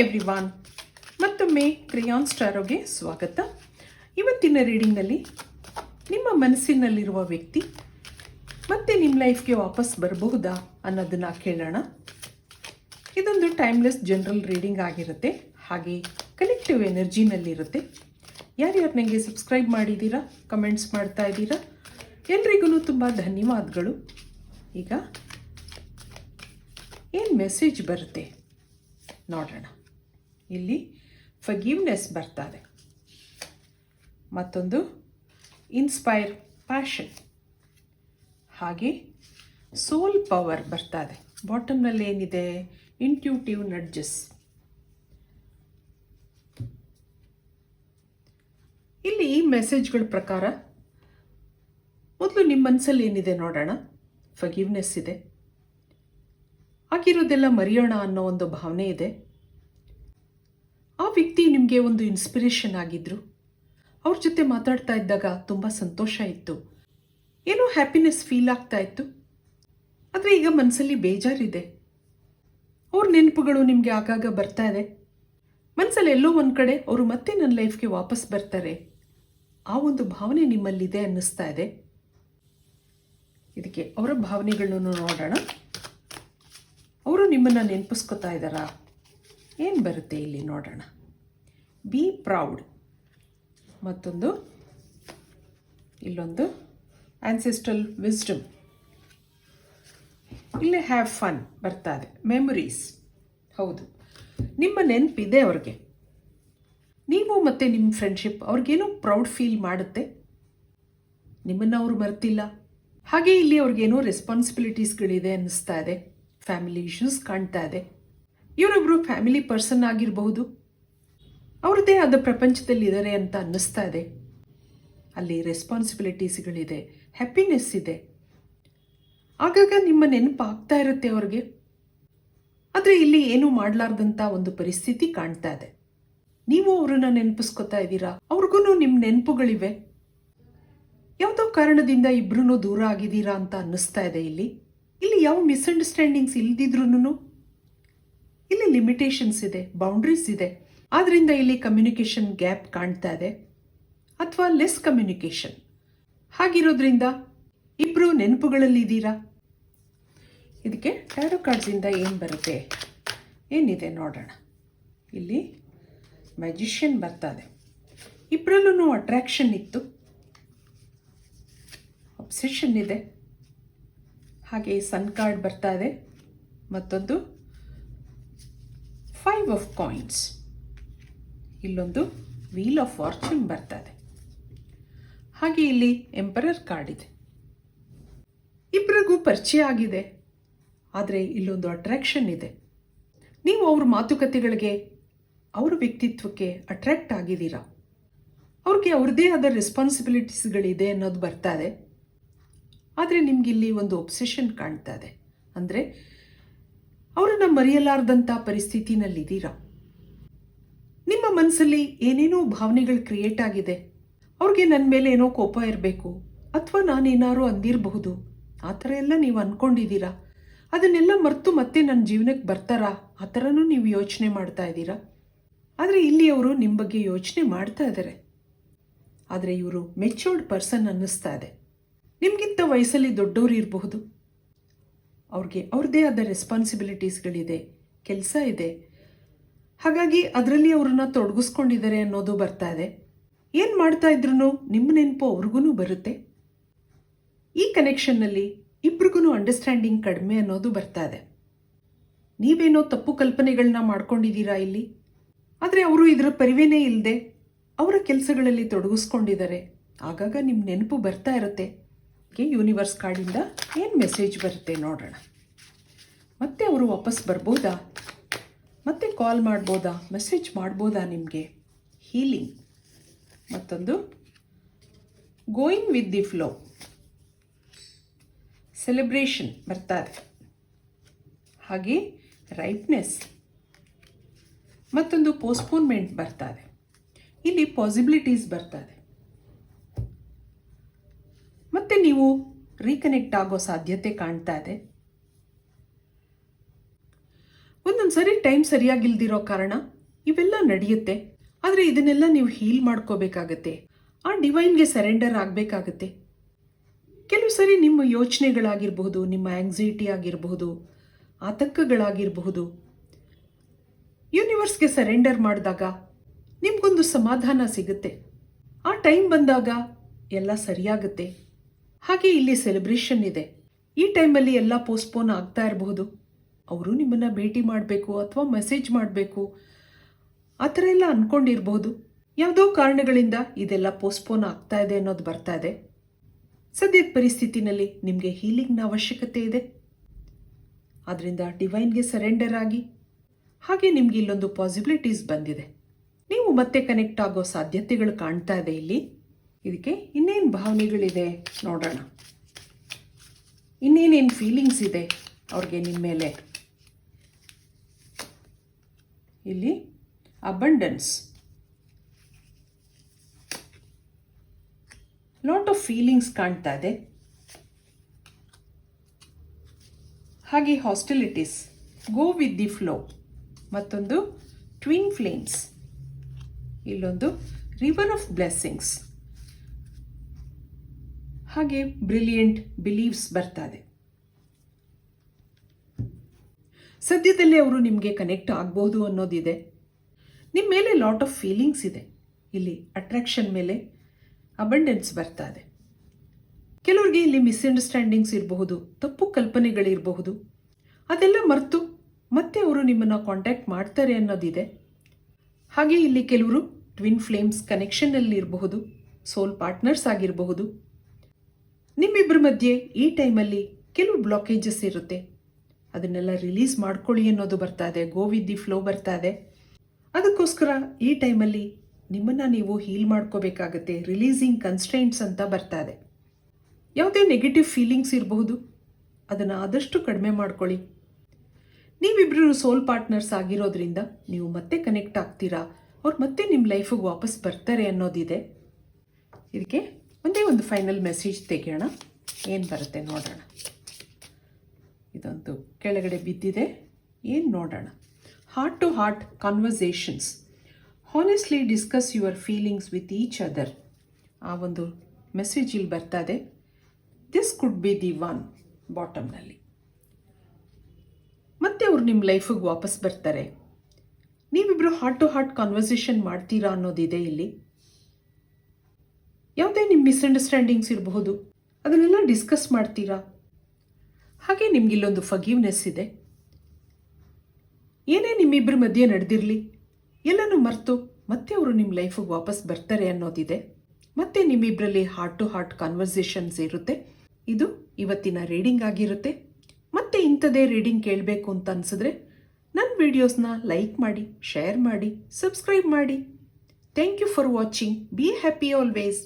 Everyone ಮತ್ತೊಮ್ಮೆ ಕ್ರಿಯಾನ್ ಸ್ಟಾರೋಗೆ ಸ್ವಾಗತ. ಇವತ್ತಿನ ರೀಡಿಂಗ್ನಲ್ಲಿ ನಿಮ್ಮ ಮನಸ್ಸಿನಲ್ಲಿರುವ ವ್ಯಕ್ತಿ ಮತ್ತೆ ನಿಮ್ಮ ಲೈಫ್ಗೆ ವಾಪಸ್ ಬರಬಹುದಾ ಅನ್ನೋದನ್ನು ಕೇಳೋಣ. ಇದೊಂದು ಟೈಮ್ಲೆಸ್ ಜನರಲ್ ರೀಡಿಂಗ್ ಆಗಿರುತ್ತೆ. ಹಾಗೆ ಕಲೆಕ್ಟಿವ್ ಎನರ್ಜಿನಲ್ಲಿರುತ್ತೆ ಯಾರ್ಯಾರು ನನಗೆ ಸಬ್ಸ್ಕ್ರೈಬ್ ಮಾಡಿದ್ದೀರಾ ಕಮೆಂಟ್ಸ್ ಮಾಡ್ತಾ ಇದ್ದೀರಾ, ಎಲ್ರಿಗೂ ತುಂಬ ಧನ್ಯವಾದಗಳು. ಈಗ ಏನು ಮೆಸೇಜ್ ಬರುತ್ತೆ ನೋಡೋಣ. ಇಲ್ಲಿ ಫಾಗಿವ್ನೆಸ್ ಬರ್ತಾ ಇದೆ ಮತ್ತೊಂದು ಇನ್ಸ್ಪೈರ್ ಪ್ಯಾಷನ್ ಹಾಗೆ ಸೋಲ್ ಪವರ್ ಬರ್ತದೆ. ಬಾಟಮ್ನಲ್ಲಿ ಏನಿದೆ? ಇಂಟ್ಯೂಟಿವ್ ನಡ್ಜಸ್ ಇಲ್ಲಿ ಈ ಮೆಸೇಜ್ಗಳ ಪ್ರಕಾರ ಮೊದಲು ನಿಮ್ಮ ಮನಸ್ಸಲ್ಲಿ ಏನಿದೆ ನೋಡೋಣ? ಫಗೀವ್ನೆಸ್ ಇದೆ. ಆಗಿರೋದೆಲ್ಲ ಮರೆಯೋಣ ಅನ್ನೋ ಒಂದು ಭಾವನೆ ಇದೆ. ವ್ಯಕ್ತಿ ನಿಮಗೆ ಒಂದು ಇನ್ಸ್ಪಿರೇಷನ್ ಆಗಿದ್ರು? ಅವ್ರ ಜೊತೆ ಮಾತಾಡ್ತಾ ಇದ್ದಾಗ ತುಂಬ ಸಂತೋಷ ಇತ್ತು. ಏನೋ ಹ್ಯಾಪಿನೆಸ್ ಫೀಲ್ ಆಗ್ತಾ ಇತ್ತು. ಆದರೆ ಈಗ ಮನಸ್ಸಲ್ಲಿ ಬೇಜಾರಿದೆ. ಅವ್ರ ನೆನಪುಗಳು ನಿಮಗೆ ಆಗಾಗ ಬರ್ತಾ ಇದೆ. ಮನಸ್ಸಲ್ಲಿ ಎಲ್ಲೋ ಒಂದು ಕಡೆ ಅವರು ಮತ್ತೆ ನನ್ನ ಲೈಫ್ಗೆ ವಾಪಸ್ ಬರ್ತಾರೆ. ಆ ಒಂದು ಭಾವನೆ ನಿಮ್ಮಲ್ಲಿದೆ ಅನ್ನಿಸ್ತಾ ಇದೆ. ಇದಕ್ಕೆ ಅವರ ಭಾವನೆಗಳನ್ನು ನೋಡೋಣ. ಅವರು ನಿಮ್ಮನ್ನು ನೆನಪಿಸ್ಕೊತಾ ಇದ್ದಾರಾ? ಏನು ಬರುತ್ತೆ ಇಲ್ಲಿ ನೋಡೋಣ. ಬಿ ಪ್ರೌಡ್ ಮತ್ತೊಂದು. ಇಲ್ಲೊಂದು. ಆನ್ಸೆಸ್ಟ್ರಲ್ ವಿಸ್ಡಮ್ ಇಲ್ಲಿ ಹ್ಯಾವ್ ಫನ್ ಬರ್ತಾ ಇದೆ ಮೆಮೊರೀಸ್ ಹೌದು. ನಿಮ್ಮ ನೆನಪಿದೆ ಅವ್ರಿಗೆ. ನೀವು ಮತ್ತು ನಿಮ್ಮ ಫ್ರೆಂಡ್ಶಿಪ್ ಅವ್ರಿಗೇನೋ ಪ್ರೌಡ್ ಫೀಲ್ ಮಾಡುತ್ತೆ. ನಿಮ್ಮನ್ನು ಅವರು ಮರ್ತಿಲ್ಲ. ಹಾಗೆ ಇಲ್ಲಿ ಅವ್ರಿಗೇನೋ ರೆಸ್ಪಾನ್ಸಿಬಿಲಿಟೀಸ್ಗಳಿದೆ ಅನ್ನಿಸ್ತಾ ಇದೆ. ಫ್ಯಾಮಿಲಿ ಇಶ್ಯೂಸ್ ಕಾಣ್ತಾ ಇದೆ. ಇವರೊಬ್ಬರು ಫ್ಯಾಮಿಲಿ ಪರ್ಸನ್ ಆಗಿರಬಹುದು. ಅವ್ರದ್ದೇ ಆದ ಪ್ರಪಂಚದಲ್ಲಿದ್ದಾರೆ ಅಂತ ಅನ್ನಿಸ್ತಾ ಇದೆ. ಅಲ್ಲಿ ರೆಸ್ಪಾನ್ಸಿಬಿಲಿಟೀಸ್ಗಳಿದೆ ಹ್ಯಾಪಿನೆಸ್ ಇದೆ. ಆಗಾಗ ನಿಮ್ಮ ನೆನಪಾಗ್ತಾ ಇರುತ್ತೆ ಅವ್ರಿಗೆ. ಆದರೆ ಇಲ್ಲಿ ಏನೂ ಮಾಡಲಾರ್ದಂಥ ಒಂದು ಪರಿಸ್ಥಿತಿ ಕಾಣ್ತಾ ಇದೆ. ನೀವು ಅವ್ರನ್ನ ನೆನಪಿಸ್ಕೊತಾ ಇದ್ದೀರಾ? ಅವ್ರಿಗೂ ನಿಮ್ಮ ನೆನಪುಗಳಿವೆ. ಯಾವುದೋ ಕಾರಣದಿಂದ ಇಬ್ರು ದೂರ ಆಗಿದ್ದೀರಾ ಅಂತ ಅನ್ನಿಸ್ತಾ ಇದೆ ಇಲ್ಲಿ. ಇಲ್ಲಿ ಯಾವ ಮಿಸ್ಅಂಡರ್ಸ್ಟ್ಯಾಂಡಿಂಗ್ಸ್ ಇಲ್ದಿದ್ರೂ ಇಲ್ಲಿ ಲಿಮಿಟೇಷನ್ಸ್ ಇದೆ ಬೌಂಡ್ರೀಸ್ ಇದೆ. ಆದ್ರಿಂದ ಇಲ್ಲಿ ಕಮ್ಯುನಿಕೇಷನ್ ಗ್ಯಾಪ್ ಕಾಣ್ತಾ ಇದೆ ಅಥವಾ ಲೆಸ್ ಕಮ್ಯುನಿಕೇಷನ್ ಹಾಗಿರೋದ್ರಿಂದ ಇಬ್ಬರು ನೆನಪುಗಳಲ್ಲಿದ್ದೀರಾ ಇದಕ್ಕೆ ಟ್ಯಾರೋ ಕಾರ್ಡ್ಸಿಂದ ಏನು ಬರುತ್ತೆ? ಏನಿದೆ ನೋಡೋಣ. ಇಲ್ಲಿ ಮ್ಯಾಜಿಷಿಯನ್ ಇದೆ. ಇಬ್ಬರಲ್ಲೂ ಅಟ್ರಾಕ್ಷನ್ ಇತ್ತು. ಅಬ್ಸೆಷನ್ ಇದೆ. ಹಾಗೆ ಸನ್ ಕಾರ್ಡ್ ಬರ್ತಾ ಇದೆ. ಮತ್ತೊಂದು ಫೈವ್ ಆಫ್ ಕಾಯಿನ್ಸ್ ಇಲ್ಲೊಂದು ವೀಲ್ ಆಫ್ ಫಾರ್ಚೂನ್ ಬರ್ತದೆ. ಹಾಗೆ ಇಲ್ಲಿ ಎಂಪರರ್ ಕಾರ್ಡ್ ಇದೆ. ಇಬ್ಬರಿಗೂ ಪರಿಚಯ ಆಗಿದೆ. ಆದರೆ ಇಲ್ಲೊಂದು ಅಟ್ರಾಕ್ಷನ್ ಇದೆ. ನೀವು ಅವ್ರ ಮಾತುಕತೆಗಳಿಗೆ, ಅವ್ರ ವ್ಯಕ್ತಿತ್ವಕ್ಕೆ ಅಟ್ರಾಕ್ಟ್ ಆಗಿದ್ದೀರಾ? ಅವ್ರಿಗೆ ಅವ್ರದ್ದೇ ಆದ ರೆಸ್ಪಾನ್ಸಿಬಿಲಿಟೀಸ್ಗಳಿದೆ ಅನ್ನೋದು ಬರ್ತಾ ಇದೆ. ಆದರೆ ನಿಮಗಿಲ್ಲಿ ಒಂದು ಒಬ್ಸೆಷನ್ ಕಾಣ್ತಾ ಇದೆ. ಅಂದರೆ ಅವರನ್ನು ಮರೆಯಲಾರ್ದಂಥ ಪರಿಸ್ಥಿತಿನಲ್ಲಿದ್ದೀರಾ? ನಿಮ್ಮ ಮನಸ್ಸಲ್ಲಿ ಏನೇನೋ ಭಾವನೆಗಳು ಕ್ರಿಯೇಟ್ ಆಗಿದೆ? ಅವ್ರಿಗೆ ನನ್ನ ಮೇಲೆ ಏನೋ ಕೋಪ ಇರಬೇಕು, ಅಥವಾ ನಾನೇನಾರು ಅಂದಿರಬಹುದು, ಆ ಥರ ಎಲ್ಲ ನೀವು ಅಂದ್ಕೊಂಡಿದ್ದೀರಾ ಅದನ್ನೆಲ್ಲ ಮರೆತು ಮತ್ತೆ ನನ್ನ ಜೀವನಕ್ಕೆ ಬರ್ತಾರಾ? ಆ ಥರನೂ ನೀವು ಯೋಚನೆ ಮಾಡ್ತಾ ಇದ್ದೀರಾ? ಆದರೆ ಇಲ್ಲಿ ಅವರು ನಿಮ್ಮ ಬಗ್ಗೆ ಯೋಚನೆ ಮಾಡ್ತಾ ಇದ್ದಾರೆ ಆದರೆ ಇವರು ಮೆಚೂರ್ಡ್ ಪರ್ಸನ್ ಅನ್ನಿಸ್ತಾ ಇದೆ. ನಿಮಗಿಂತ ವಯಸ್ಸಲ್ಲಿ ದೊಡ್ಡವರು ಇರಬಹುದು. ಅವ್ರಿಗೆ ಅವ್ರದ್ದೇ ಆದ ರೆಸ್ಪಾನ್ಸಿಬಿಲಿಟೀಸ್ಗಳಿದೆ ಕೆಲಸ ಇದೆ ಹಾಗಾಗಿ ಅದರಲ್ಲಿ ಅವ್ರನ್ನ ತೊಡಗಿಸ್ಕೊಂಡಿದ್ದಾರೆ ಅನ್ನೋದು ಬರ್ತಾ ಇದೆ. ಏನು ಮಾಡ್ತಾ ಇದ್ರು ನಿಮ್ಮ ನೆನಪು ಅವ್ರಿಗೂ ಬರುತ್ತೆ. ಈ ಕನೆಕ್ಷನ್ನಲ್ಲಿ ಇಬ್ರಿಗೂ ಅಂಡರ್ಸ್ಟ್ಯಾಂಡಿಂಗ್ ಕಡಿಮೆ ಅನ್ನೋದು ಬರ್ತಾ ಇದೆ. ನೀವೇನೋ ತಪ್ಪು ಕಲ್ಪನೆಗಳನ್ನ ಮಾಡ್ಕೊಂಡಿದ್ದೀರಾ ಇಲ್ಲಿ? ಆದರೆ ಅವರು ಇದರ ಪರಿವೇನೇ ಇಲ್ಲದೆ ಅವರ ಕೆಲಸಗಳಲ್ಲಿ ತೊಡಗಿಸ್ಕೊಂಡಿದ್ದಾರೆ. ಆಗಾಗ ನಿಮ್ಮ ನೆನಪು ಬರ್ತಾ ಇರುತ್ತೆ. ಯೂನಿವರ್ಸ್ ಕಾರ್ಡಿಂದ ಏನು ಮೆಸೇಜ್ ಬರುತ್ತೆ ನೋಡೋಣ. ಮತ್ತೆ ಅವರು ವಾಪಸ್ ಬರ್ಬೋದಾ? ಮತ್ತೆ ಕಾಲ್ ಮಾಡ್ಬೋದಾ? ಮೆಸೇಜ್ ಮಾಡ್ಬೋದಾ ನಿಮಗೆ? ಹೀಲಿಂಗ್ ಮತ್ತೊಂದು. Going with the flow celebration ಬರ್ತಾ ಇದೆ ಹಾಗೆ ರೈಟ್ನೆಸ್ ಮತ್ತೊಂದು ಪೋಸ್ಟ್ಪೋನ್ಮೆಂಟ್ ಬರ್ತಾ ಇದೆ ಇಲ್ಲಿ ಪಾಸಿಬಿಲಿಟೀಸ್ ಬರ್ತಾ ಇದೆ ಮತ್ತೆ ನೀವು ರೀಕನೆಕ್ಟ್ ಆಗೋ ಸಾಧ್ಯತೆ ಕಾಣ್ತಾ ಇದೆ. ಒಂದೊಂದು ಸರಿ ಟೈಮ್ ಸರಿಯಾಗಿಲ್ದಿರೋ ಕಾರಣ ಇವೆಲ್ಲ ನಡೆಯುತ್ತೆ. ಆದರೆ ಇದನ್ನೆಲ್ಲ ನೀವು ಹೀಲ್ ಮಾಡ್ಕೋಬೇಕಾಗತ್ತೆ. ಆ ಡಿವೈನ್ಗೆ ಸರೆಂಡರ್ ಆಗಬೇಕಾಗತ್ತೆ. ಕೆಲವು ಸರಿ ನಿಮ್ಮ ಯೋಚನೆಗಳಾಗಿರಬಹುದು, ನಿಮ್ಮ ಆಂಗ್ಸೈಟಿ ಆಗಿರಬಹುದು, ಆತಂಕಗಳಾಗಿರಬಹುದು. ಯೂನಿವರ್ಸ್ಗೆ ಸರೆಂಡರ್ ಮಾಡಿದಾಗ ನಿಮ್ಗೊಂದು ಸಮಾಧಾನ ಸಿಗುತ್ತೆ. ಆ ಟೈಮ್ ಬಂದಾಗ ಎಲ್ಲ ಸರಿಯಾಗುತ್ತೆ. ಹಾಗೆ ಇಲ್ಲಿ ಸೆಲೆಬ್ರೇಷನ್ ಇದೆ. ಈ ಟೈಮಲ್ಲಿ ಎಲ್ಲ ಪೋಸ್ಟ್ಪೋನ್ ಆಗ್ತಾ ಇರಬಹುದು. ಅವರು ನಿಮ್ಮನ್ನು ಭೇಟಿ ಮಾಡಬೇಕು ಅಥವಾ ಮೆಸೇಜ್ ಮಾಡಬೇಕು. ಆ ಥರ ಎಲ್ಲ ಅಂದ್ಕೊಂಡಿರ್ಬೋದು ಯಾವುದೋ ಕಾರಣಗಳಿಂದ ಇದೆಲ್ಲ ಪೋಸ್ಟ್ಪೋನ್ ಆಗ್ತಾ ಇದೆ ಅನ್ನೋದು ಬರ್ತಾ ಇದೆ. ಸದ್ಯದ ಪರಿಸ್ಥಿತಿನಲ್ಲಿ ನಿಮಗೆ ಹೀಲಿಂಗ್ನ ಅವಶ್ಯಕತೆ ಇದೆ. ಆದ್ದರಿಂದ ಡಿವೈನ್ಗೆ ಸರೆಂಡರ್ ಆಗಿ, ಹಾಗೆ ನಿಮಗೆ ಇಲ್ಲೊಂದು ಪಾಸಿಬಿಲಿಟೀಸ್ ಬಂದಿದೆ. ನೀವು ಮತ್ತೆ ಕನೆಕ್ಟ್ ಆಗೋ ಸಾಧ್ಯತೆಗಳು ಕಾಣ್ತಾ ಇದೆ ಇಲ್ಲಿ. ಇದಕ್ಕೆ ಇನ್ನೇನು ಭಾವನೆಗಳಿದೆ ನೋಡೋಣ. ಇನ್ನೇನೇನು ಫೀಲಿಂಗ್ಸ್ ಇದೆ ಅವ್ರಿಗೆ ನಿಮ್ಮ ಮೇಲೆ? ಇಲ್ಲಿ ಅಬಂಡನ್ಸ್ ಲಾಟ್ ಆಫ್ ಫೀಲಿಂಗ್ಸ್ ಕಾಣ್ತಾ ಇದೆ. ಹಾಗೆ hostilities go with the flow ಮತ್ತೊಂದು ಟ್ವಿನ್ ಫ್ಲೇಮ್ಸ್ ಇಲ್ಲೊಂದು ರಿವರ್ ಆಫ್ ಬ್ಲೆಸ್ಸಿಂಗ್ಸ್ ಹಾಗೆ ಬ್ರಿಲಿಯಂಟ್ ಬಿಲೀವ್ಸ್ ಬರ್ತಾ ಇದೆ ಸದ್ಯದಲ್ಲೇ ಅವರು ನಿಮಗೆ ಕನೆಕ್ಟ್ ಆಗ್ಬೋದು ಅನ್ನೋದಿದೆ. ನಿಮ್ಮ ಮೇಲೆ ಲಾಟ್ ಆಫ್ ಫೀಲಿಂಗ್ಸ್ ಇದೆ. ಇಲ್ಲಿ ಅಟ್ರಾಕ್ಷನ್ ಮೇಲೆ ಅಬಂಡೆನ್ಸ್ ಬರ್ತಾ ಇದೆ. ಕೆಲವ್ರಿಗೆ ಇಲ್ಲಿ ಮಿಸ್ಅಂಡರ್ಸ್ಟ್ಯಾಂಡಿಂಗ್ಸ್ ಇರಬಹುದು, ತಪ್ಪು ಕಲ್ಪನೆಗಳಿರಬಹುದು. ಅದೆಲ್ಲ ಮರೆತು ಮತ್ತೆ ಅವರು ನಿಮ್ಮನ್ನು ಕಾಂಟ್ಯಾಕ್ಟ್ ಮಾಡ್ತಾರೆ ಅನ್ನೋದಿದೆ. ಹಾಗೆ ಇಲ್ಲಿ ಕೆಲವರು ಟ್ವಿನ್ ಫ್ಲೇಮ್ಸ್ ಕನೆಕ್ಷನ್ನಲ್ಲಿ ಇರಬಹುದು ಸೋಲ್ ಪಾರ್ಟ್ನರ್ಸ್ ಆಗಿರಬಹುದು. ನಿಮ್ಮಿಬ್ಬರ ಮಧ್ಯೆ ಈ ಟೈಮಲ್ಲಿ ಕೆಲವು ಬ್ಲಾಕೇಜಸ್ ಇರುತ್ತೆ. ಅದನ್ನೆಲ್ಲ ರಿಲೀಸ್ ಮಾಡ್ಕೊಳ್ಳಿ ಅನ್ನೋದು ಬರ್ತಾ ಇದೆ. ಗೋ ವಿತ್ ದಿ ಫ್ಲೋ ಬರ್ತಾ ಇದೆ. ಅದಕ್ಕೋಸ್ಕರ ಈ ಟೈಮಲ್ಲಿ ನಿಮ್ಮನ್ನು ನೀವು ಹೀಲ್ ಮಾಡ್ಕೋಬೇಕಾಗತ್ತೆ. ರಿಲೀಸಿಂಗ್ ಕನ್ಸ್ಟೆಂಟ್ಸ್ ಅಂತ ಬರ್ತಾ ಇದೆ. ಯಾವುದೇ ನೆಗೆಟಿವ್ ಫೀಲಿಂಗ್ಸ್ ಇರಬಹುದು. ಅದನ್ನು ಆದಷ್ಟು ಕಡಿಮೆ ಮಾಡ್ಕೊಳ್ಳಿ. ನೀವಿಬ್ಬರು ಸೋಲ್ ಪಾರ್ಟ್ನರ್ಸ್ ಆಗಿರೋದ್ರಿಂದ ನೀವು ಮತ್ತೆ ಕನೆಕ್ಟ್ ಆಗ್ತೀರಾ? ಅವ್ರು ಮತ್ತೆ ನಿಮ್ಮ ಲೈಫಿಗೆ ವಾಪಸ್ ಬರ್ತಾರೆ ಅನ್ನೋದಿದೆ. ಇದಕ್ಕೆ ಒಂದೇ ಒಂದು ಫೈನಲ್ ಮೆಸೇಜ್ ತೆಗೆಯೋಣ. ಏನು ಬರುತ್ತೆ ನೋಡೋಣ. ಇದೊಂದು ಕೆಳಗಡೆ ಬಿದ್ದಿದೆ. ಏನು ನೋಡೋಣ? Heart to heart conversations honestly discuss your feelings with each other ಆ ಒಂದು ಮೆಸೇಜ್ ಇಲ್ಲಿ ಬರ್ತಾ ಇದೆ. This could be the one ಬಾಟಮ್ನಲ್ಲಿ ಮತ್ತೆ ಅವ್ರು ನಿಮ್ಮ ಲೈಫಿಗೆ ವಾಪಸ್ ಬರ್ತಾರೆ. ನೀವಿಬ್ಬರು ಹಾರ್ಟ್ ಟು ಹಾರ್ಟ್ ಕಾನ್ವರ್ಸೇಷನ್ ಮಾಡ್ತೀರಾ ಅನ್ನೋದಿದೆ ಇಲ್ಲಿ. ಯಾವುದೇ ನಿಮ್ಮ ಮಿಸ್ಅಂಡರ್ಸ್ಟ್ಯಾಂಡಿಂಗ್ಸ್ ಇರಬಹುದು. ಅದನ್ನೆಲ್ಲ ಡಿಸ್ಕಸ್ ಮಾಡ್ತೀರಾ? ಹಾಗೆ ನಿಮ್ಗೆ ಇಲ್ಲೊಂದು ಫಗೀವ್ನೆಸ್ ಇದೆ. ಏನೇ ನಿಮ್ಮಿಬ್ಬರ ಮಧ್ಯೆ ನಡೆದಿರಲಿ, ಎಲ್ಲನೂ ಮರೆತು ಮತ್ತೆ ಅವರು ನಿಮ್ಮ ಲೈಫಿಗೆ ವಾಪಸ್ ಬರ್ತಾರೆ ಅನ್ನೋದಿದೆ. ಮತ್ತೆ ನಿಮ್ಮಿಬ್ಬರಲ್ಲಿ ಹಾರ್ಟ್ ಟು ಹಾರ್ಟ್ ಕಾನ್ವರ್ಸೇಷನ್ಸ್ ಇರುತ್ತೆ. ಇದು ಇವತ್ತಿನ ರೀಡಿಂಗ್ ಆಗಿರುತ್ತೆ. ಮತ್ತೆ ಇಂಥದೇ ರೀಡಿಂಗ್ ಕೇಳಬೇಕು ಅಂತ ಅನಿಸಿದ್ರೆ ನನ್ನ ವಿಡಿಯೋಸ್ನ ಲೈಕ್ ಮಾಡಿ ಶೇರ್ ಮಾಡಿ ಸಬ್ಸ್ಕ್ರೈಬ್ ಮಾಡಿ. Thank you for watching be happy always